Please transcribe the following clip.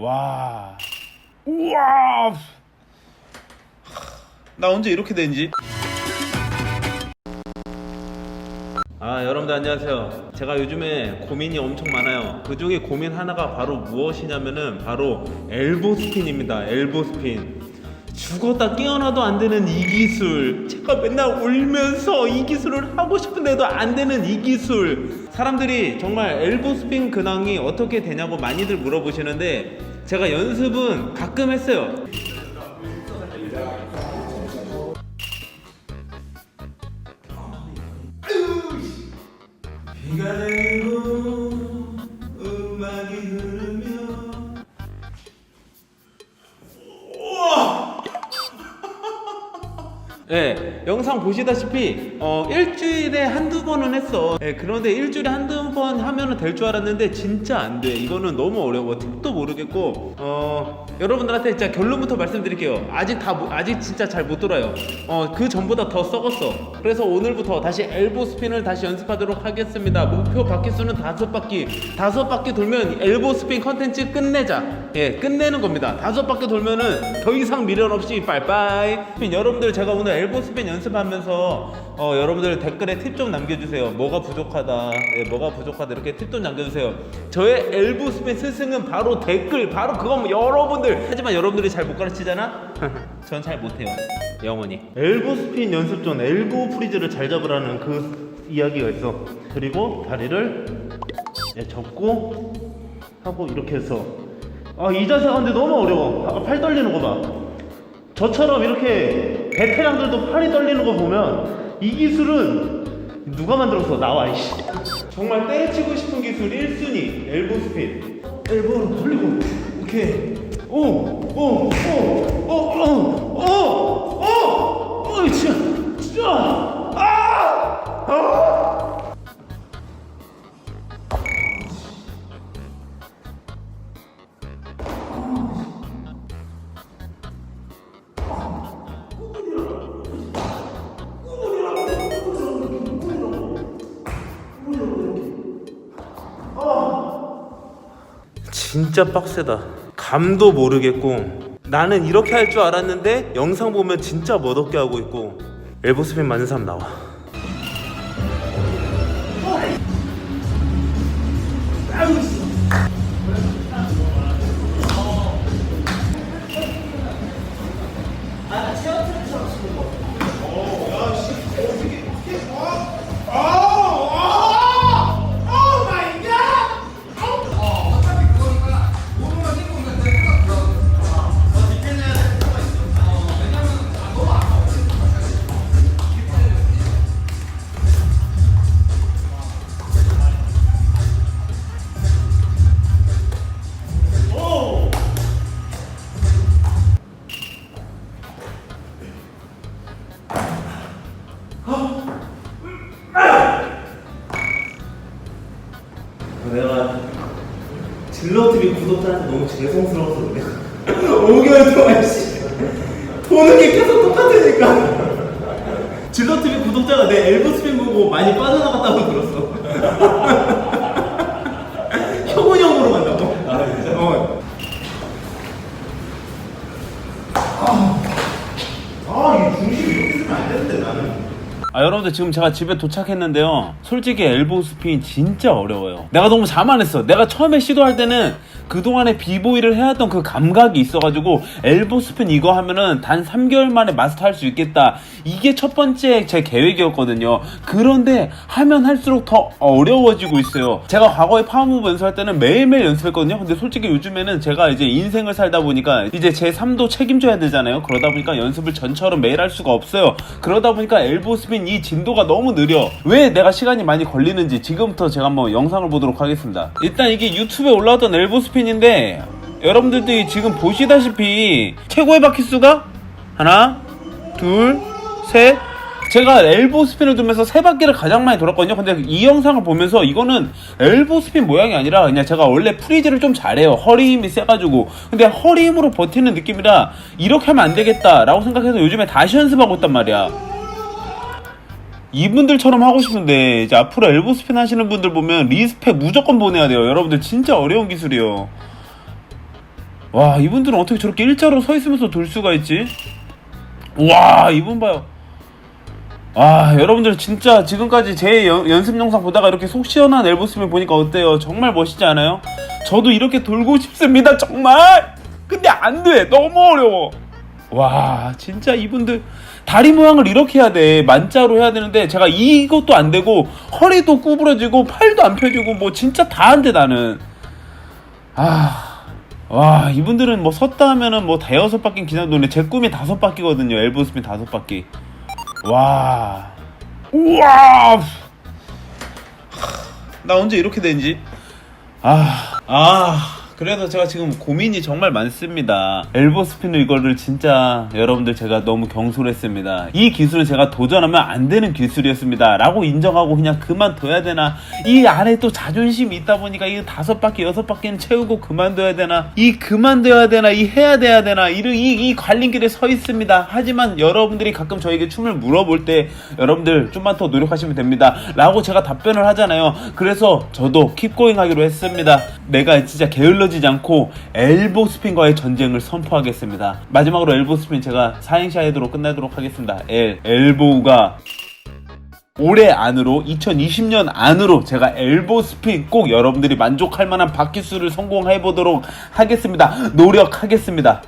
와. 우와. 나 언제 이렇게 된지? 아 여러분들 안녕하세요 제가 요즘에 고민이 엄청 많아요 그 중에 고민 하나가 바로 무엇이냐면은 바로 엘보 스핀입니다 엘보 스핀 죽었다 깨어나도 안 되는 이 기술 제가 맨날 울면서 이 기술을 하고 싶은데도 안 되는 이 기술 사람들이 정말 엘보 스핀 근황이 어떻게 되냐고 많이들 물어보시는데 제가 연습은 가끔 했어요 비가 내 영상 보시다시피 어, 일주일에 한두 번은 했어. 네, 그런데 일주일에 한두 번 하면은 될줄 알았는데 진짜 안 돼. 이거는 너무 어려워. 팁도 모르겠고 어, 여러분들한테 진짜 결론부터 말씀드릴게요. 아직 다 못- 아직 진짜 잘 못 돌아요. 어, 그 전보다 더 썩었어. 그래서 오늘부터 다시 엘보 스핀을 다시 연습하도록 하겠습니다. 목표 바퀴 수는 다섯 바퀴. 다섯 바퀴 돌면 엘보 스핀 컨텐츠 끝내자. 예, 끝내는 겁니다. 다섯 바퀴 돌면은 더 이상 미련 없이 빠이빠이. 여러분들 제가 오늘 엘보 스핀 연습하면서 어, 여러분들 댓글에 팁 좀 남겨주세요. 뭐가 부족하다, 예, 뭐가 부족하다 이렇게 팁 좀 남겨주세요. 저의 엘보 스핀 스승은 바로 댓글, 바로 그건 여러분들. 하지만 여러분들이 잘 못 가르치잖아. 전 잘 못해요. 영원히. 엘보 스핀 연습 전 엘보 프리즈를 잘 잡으라는 그 이야기가 있어. 그리고 다리를 예, 접고 하고 이렇게 해서 아 이 자세가 근데 너무 어려워. 아까 팔 떨리는 거 봐. 저처럼 이렇게 베테랑들도 팔이 떨리는 거 보면 이 기술은 누가 만들었어? 나와 이씨. 정말 때려치고 싶은 기술 1순위 엘보 스핀. 엘보로 돌리고 오케이. 오, 오, 오, 오, 오, 오, 오, 오, 진짜, 진짜, 아, 아. 진짜 빡세다. 감도 모르겠고 나는 이렇게 할 줄 알았는데 영상 보면 진짜 멋없게 하고 있고 엘보 스핀 맞는 사람 나와. 내가 질러TV 구독자한테 너무 죄송스러워서 그래. 5개월 동안 씨 보는 게 계속 똑같으니까. 질러TV 구독자가 내 엘보스핀 보고 많이 빠져나갔다고 들었어. 혁훈이 형 보러 간다고? 아 진짜? 어. 아, 이 중심이 이렇게 쓰면 안 되는데 나는. 아 여러분들 지금 제가 집에 도착했는데요. 솔직히 엘보 스핀 진짜 어려워요. 내가 너무 자만했어. 내가 처음에 시도할 때는 그동안에 비보이를 해왔던 그 감각이 있어가지고 엘보 스핀 이거 하면은 단 3개월 만에 마스터할 수 있겠다. 이게 첫 번째 제 계획이었거든요. 그런데 하면 할수록 더 어려워지고 있어요. 제가 과거에 파워무브 연습할 때는 매일매일 연습했거든요. 근데 솔직히 요즘에는 제가 이제 인생을 살다 보니까 이제 제 삶도 책임져야 되잖아요. 그러다 보니까 연습을 전처럼 매일 할 수가 없어요. 그러다 보니까 엘보 스핀 이 진도가 너무 느려 왜 내가 시간이 많이 걸리는지 지금부터 제가 한번 영상을 보도록 하겠습니다 일단 이게 유튜브에 올라왔던 엘보 스핀인데 여러분들도 지금 보시다시피 최고의 바퀴 수가 하나 둘셋 제가 엘보 스핀을 두면서 세 바퀴를 가장 많이 돌았거든요. 근데 이 영상을 보면서 이거는 엘보 스핀 모양이 아니라 그냥 제가 원래 프리즈를 좀 잘해요. 허리 힘이 세가지고. 근데 허리 힘으로 버티는 느낌이라 이렇게 하면 안 되겠다라고 생각해서 요즘에 다시 연습하고 있단 말이야. 이분들처럼 하고 싶은데 이제 앞으로 엘보 스핀 하시는 분들 보면 리스펙 무조건 보내야 돼요. 여러분들 진짜 어려운 기술이에요. 와 이분들은 어떻게 저렇게 일자로 서 있으면서 돌 수가 있지? 와 이분 봐요. 아 여러분들 진짜 지금까지 제 연, 연습 영상 보다가 이렇게 속 시원한 엘보스맨 보니까 어때요? 정말 멋있지 않아요? 저도 이렇게 돌고 싶습니다 정말. 근데 안 돼. 너무 어려워. 와 진짜 이분들 다리 모양을 이렇게 해야 돼. 만자로 해야 되는데 제가 이것도 안 되고 허리도 구부러지고 팔도 안 펴지고 뭐 진짜 다 안 돼 나는. 아, 와 이분들은 뭐 섰다 하면은 뭐 대여섯 바퀴 기상 도네. 제 꿈이 다섯 바퀴거든요. 엘보 스핀 다섯 바퀴. 와. 우와! 나 언제 이렇게 된지? 아, 아, 그래서 제가 지금 고민이 정말 많습니다. 엘보 스피너 이거를 진짜 여러분들 제가 너무 경솔했습니다. 이 기술은 제가 도전하면 안 되는 기술이었습니다. 라고 인정하고 그냥 그만둬야 되나? 이 안에 또 자존심이 있다 보니까 이 다섯 바퀴, 여섯 바퀴는 채우고 그만둬야 되나? 이 그만둬야 되나? 이 해야 돼야 되나? 이, 이, 이 관림길에 서 있습니다. 하지만 여러분들이 가끔 저에게 춤을 물어볼 때 여러분들 좀만 더 노력하시면 됩니다. 라고 제가 답변을 하잖아요. 그래서 저도 킵고잉 하기로 했습니다. 내가 진짜 게을러 지지 않고 엘보 스핀과의 전쟁을 선포하겠습니다. 마지막으로 엘보 스핀 제가 사행시하도록 끝내도록 하겠습니다. 엘, 엘보우가 올해 안으로 2020년 안으로 제가 엘보 스핀 꼭 여러분들이 만족할 만한 바퀴 수를 성공해 보도록 하겠습니다. 노력하겠습니다.